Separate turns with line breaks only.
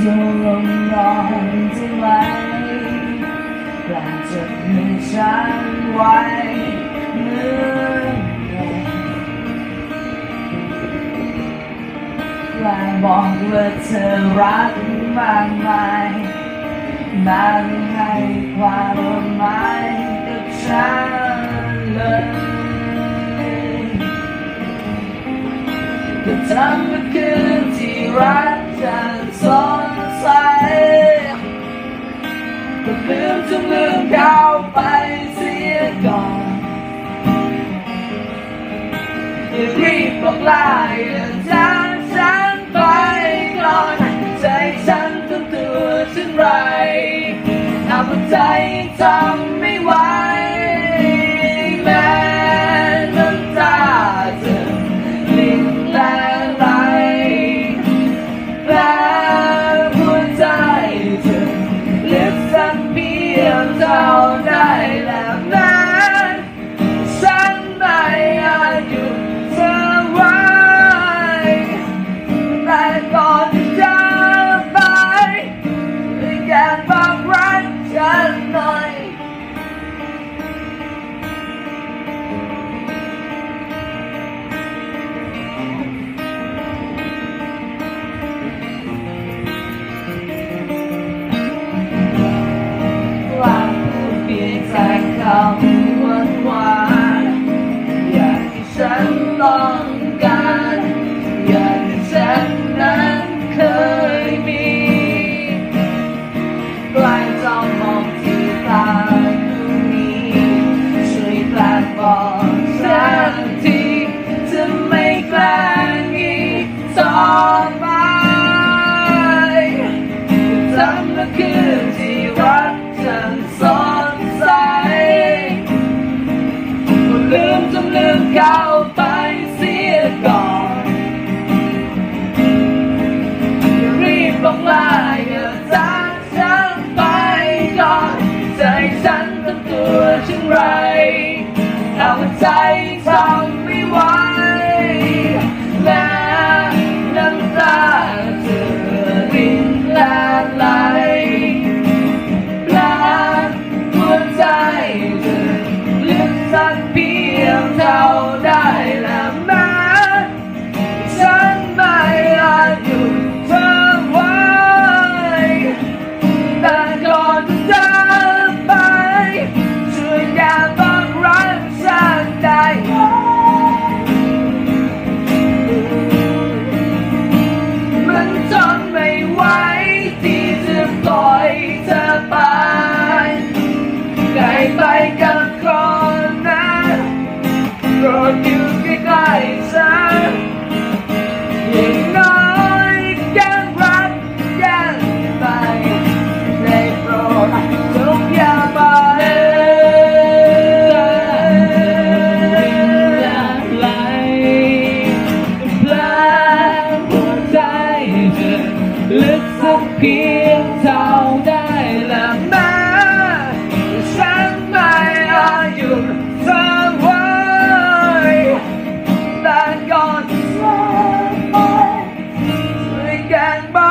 จะลงนอนจะไหมกลางจะมีฉันไว้เมื่อไงกลางบอกว่าเธอรักมากมายมาให้ความหมายกับฉันเลยก็ทำเมื่อคืนที่รัก ฉันสดใสก็ลืมจะลืมเขาไปเสียก่อนอย่ารีบบอกลาอย่าจากฉันไปก่อนใจฉันทำตัวเช่นไรทำใจทำไม่ไหว เพียงเแต่คำหวานหวานอยากให้ฉันลอง ลืมจนลืมเขาไปเสียก่อนอย่ารีบบอกลาอย่าจากฉันไปก่อนใจฉันทำตัวเช่นไรถ้าว่าใจทำไม่ไหว ยง gang bang.